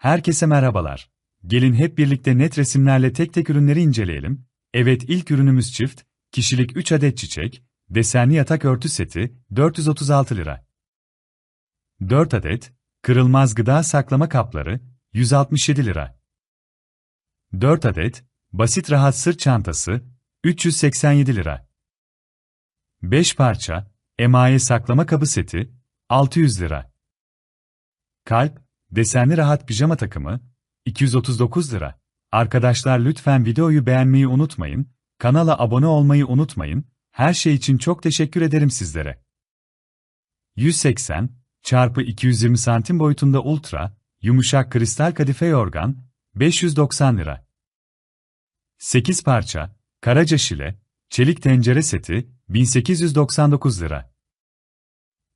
Herkese merhabalar. Gelin hep birlikte net resimlerle tek tek ürünleri inceleyelim. Evet ilk ürünümüz çift, kişilik 3 adet çiçek, desenli yatak örtü seti, 436 lira. 4 adet, kırılmaz gıda saklama kapları, 167 lira. 4 adet, basit rahat sırt çantası, 387 lira. 5 parça, emaye saklama kabı seti, 600 lira. Kalp, desenli rahat pijama takımı, 239 lira. Arkadaşlar lütfen videoyu beğenmeyi unutmayın, kanala abone olmayı unutmayın, her şey için çok teşekkür ederim sizlere. 180 çarpı 220 santim boyutunda ultra, yumuşak kristal kadife yorgan, 590 lira. 8 parça, karaca şile, çelik tencere seti, 1899 lira.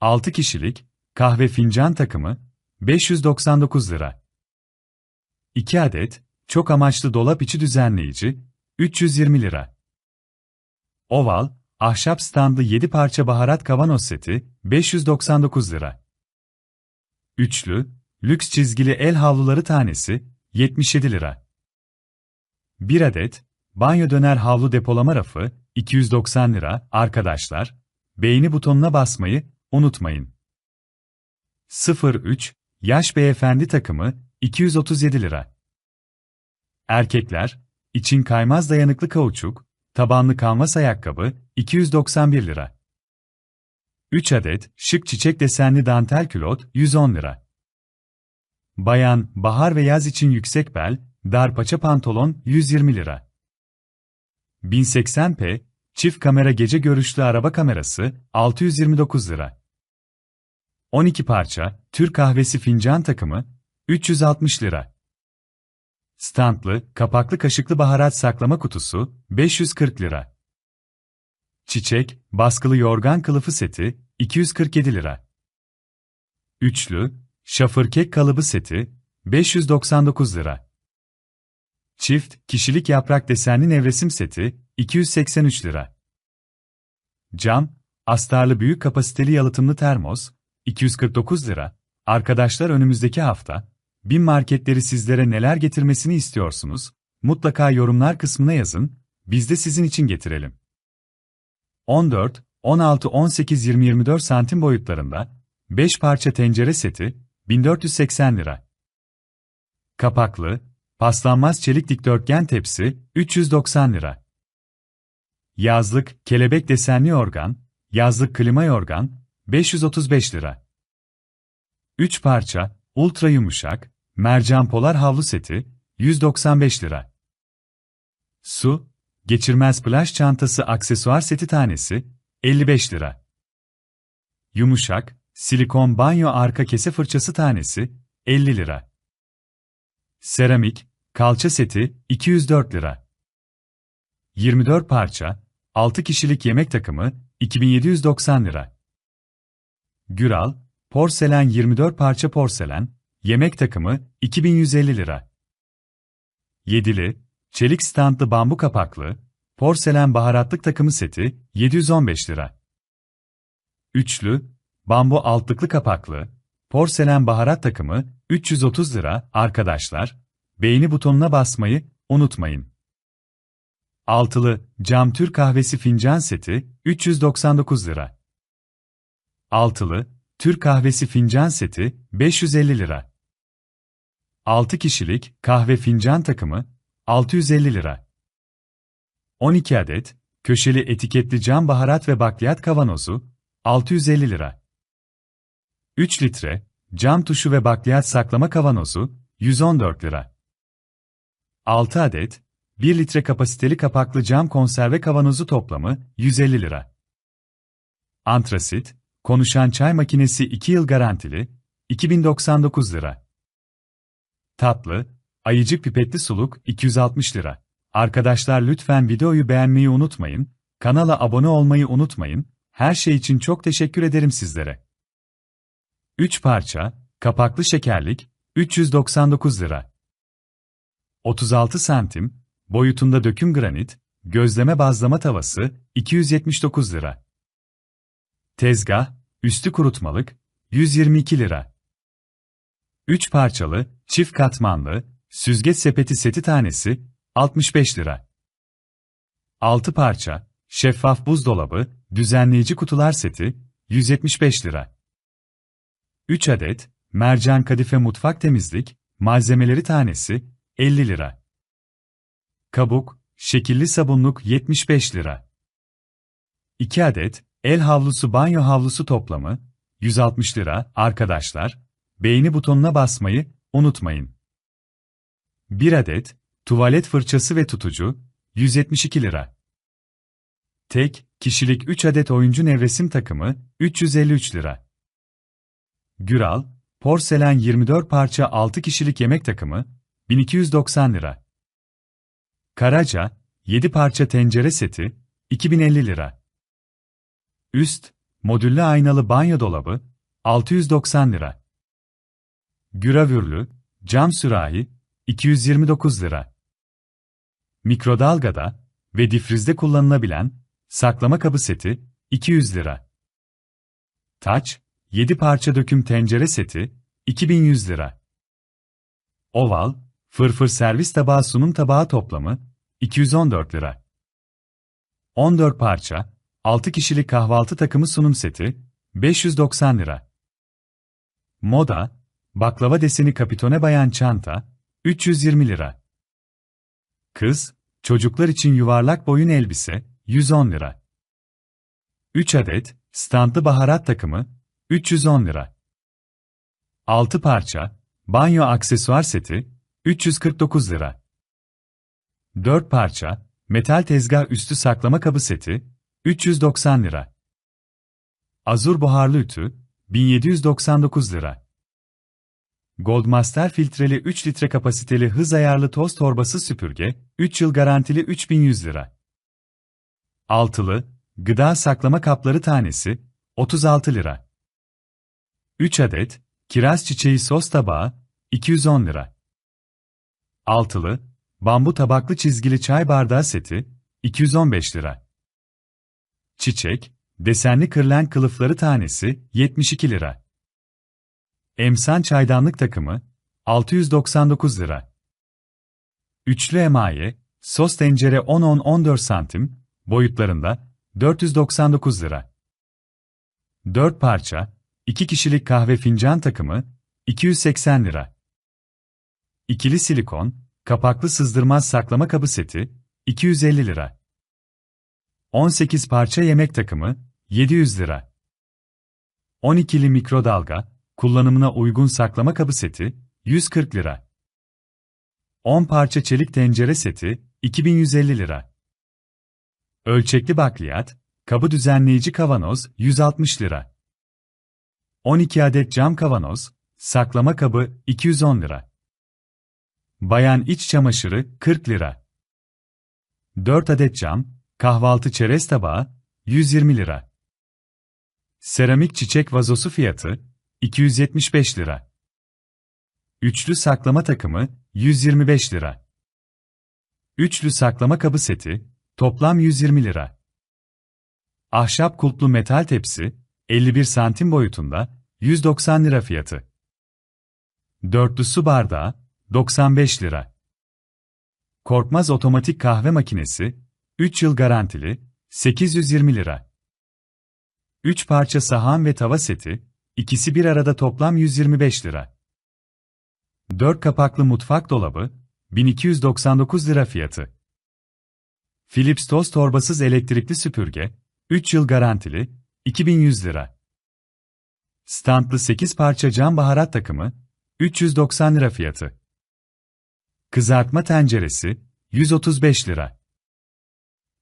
6 kişilik, kahve fincan takımı, 599 lira. 2 adet, çok amaçlı dolap içi düzenleyici, 320 lira. Oval, ahşap standlı 7 parça baharat kavanoz seti, 599 lira. Üçlü, lüks çizgili el havluları tanesi, 77 lira. 1 adet, banyo döner havlu depolama rafı, 290 lira. Arkadaşlar, beğeni butonuna basmayı unutmayın. 03, yaş beyefendi takımı, 237 lira. Erkekler, için kaymaz dayanıklı kauçuk, tabanlı kanvas ayakkabı, 291 lira. 3 adet, şık çiçek desenli dantel külot, 110 lira. Bayan, bahar ve yaz için yüksek bel, dar paça pantolon, 120 lira. 1080p, çift kamera gece görüşlü araba kamerası, 629 lira. 12 parça, Türk kahvesi fincan takımı, 360 lira. Standlı, kapaklı kaşıklı baharat saklama kutusu, 540 lira. Çiçek, baskılı yorgan kılıfı seti, 247 lira. Üçlü, şafır kek kalıbı seti, 599 lira. Çift, kişilik yaprak desenli nevresim seti, 283 lira. Cam, astarlı büyük kapasiteli yalıtımlı termos, 249 lira. Arkadaşlar önümüzdeki hafta, bin marketleri sizlere neler getirmesini istiyorsunuz? Mutlaka yorumlar kısmına yazın, biz de sizin için getirelim. 14, 16, 18, 20, 24 santim boyutlarında, 5 parça tencere seti, 1480 lira. Kapaklı, paslanmaz çelik dikdörtgen tepsi, 390 lira. Yazlık, kelebek desenli organ, yazlık klima yorgan, 535 lira. 3 parça, ultra yumuşak, mercan polar havlu seti, 195 lira. Su, geçirmez plaj çantası aksesuar seti tanesi, 55 lira. Yumuşak, silikon banyo arka kese fırçası tanesi, 50 lira. Seramik, kalça seti, 204 lira. 24 parça, 6 kişilik yemek takımı, 2790 lira. Güral, porselen 24 parça porselen, yemek takımı, 2150 lira. Yedili, çelik standlı bambu kapaklı, porselen baharatlık takımı seti, 715 lira. Üçlü, bambu altlıklı kapaklı, porselen baharat takımı, 330 lira. Arkadaşlar, beğeni butonuna basmayı unutmayın. Altılı, cam Türk kahvesi fincan seti, 399 lira. Altılı, Türk kahvesi fincan seti, 550 lira. 6 kişilik kahve fincan takımı, 650 lira. 12 adet, köşeli etiketli cam baharat ve bakliyat kavanozu, 650 lira. 3 litre, cam tuşu ve bakliyat saklama kavanozu, 114 lira. 6 adet, 1 litre kapasiteli kapaklı cam konserve kavanozu toplamı 150 lira. Antrasit, konuşan çay makinesi 2 yıl garantili, 2099 lira. Tatlı, ayıcık pipetli suluk 260 lira. Arkadaşlar lütfen videoyu beğenmeyi unutmayın, kanala abone olmayı unutmayın, her şey için çok teşekkür ederim sizlere. 3 parça, kapaklı şekerlik, 399 lira. 36 santim, boyutunda döküm granit, gözleme bazlama tavası, 279 lira. Tezgah, üstü kurutmalık, 122 lira. 3 parçalı, çift katmanlı, süzgeç sepeti seti tanesi, 65 lira. 6 parça, şeffaf buzdolabı, düzenleyici kutular seti, 175 lira. 3 adet, mercan kadife mutfak temizlik, malzemeleri tanesi, 50 lira. Kabuk, şekilli sabunluk 75 lira. 2 adet, el havlusu banyo havlusu toplamı, 160 lira, arkadaşlar, beğeni butonuna basmayı unutmayın. 1 adet, tuvalet fırçası ve tutucu, 172 lira. Tek, kişilik 3 adet oyuncu nevresim takımı, 353 lira. Güral, porselen 24 parça 6 kişilik yemek takımı, 1290 lira. Karaca, 7 parça tencere seti, 2050 lira. Üst, modüllü aynalı banyo dolabı, 690 lira. Gravürlü, cam sürahi, 229 lira. Mikrodalgada ve difrizde kullanılabilen saklama kabı seti, 200 lira. Taç, 7 parça döküm tencere seti, 2100 lira. Oval, fırfır servis tabağı sunum tabağı toplamı, 214 lira. 14 parça, 6 kişilik kahvaltı takımı sunum seti, 590 lira. Moda, baklava deseni kapitone bayan çanta, 320 lira. Kız, çocuklar için yuvarlak boyun elbise, 110 lira. 3 adet, standlı baharat takımı, 310 lira. 6 parça, banyo aksesuar seti, 349 lira. 4 parça, metal tezgah üstü saklama kabı seti, 390 lira. Azur buharlı ütü, 1799 lira. Goldmaster filtreli 3 litre kapasiteli hız ayarlı toz torbası süpürge, 3 yıl garantili 3100 lira. Altılı, gıda saklama kapları tanesi, 36 lira. 3 adet, kiraz çiçeği sos tabağı, 210 lira. Altılı, bambu tabaklı çizgili çay bardağı seti, 215 lira. Çiçek, desenli kırlen kılıfları tanesi, 72 lira. Emsan çaydanlık takımı, 699 lira. Üçlü emaye, sos tencere 10-10-14 santim, boyutlarında, 499 lira. 4 parça, 2 kişilik kahve fincan takımı, 280 lira. İkili silikon, kapaklı sızdırmaz saklama kabı seti, 250 lira. 18 parça yemek takımı, 700 lira. 12'li mikrodalga, kullanımına uygun saklama kabı seti, 140 lira. 10 parça çelik tencere seti, 2150 lira. Ölçekli bakliyat, kabı düzenleyici kavanoz, 160 lira. 12 adet cam kavanoz, saklama kabı, 210 lira. Bayan iç çamaşırı, 40 lira. 4 adet cam, kahvaltı çerez tabağı, 120 lira. Seramik çiçek vazosu fiyatı, 275 lira. Üçlü saklama takımı, 125 lira. Üçlü saklama kabı seti, toplam 120 lira. Ahşap kulplu metal tepsi, 51 santim boyutunda, 190 lira fiyatı. Dörtlü su bardağı, 95 lira. Korkmaz otomatik kahve makinesi, 3 yıl garantili, 820 lira. 3 parça sahan ve tava seti, ikisi bir arada toplam 125 lira. 4 kapaklı mutfak dolabı, 1299 lira fiyatı. Philips toz torbasız elektrikli süpürge, 3 yıl garantili, 2100 lira. Standlı 8 parça cam baharat takımı, 390 lira fiyatı. Kızartma tenceresi, 135 lira.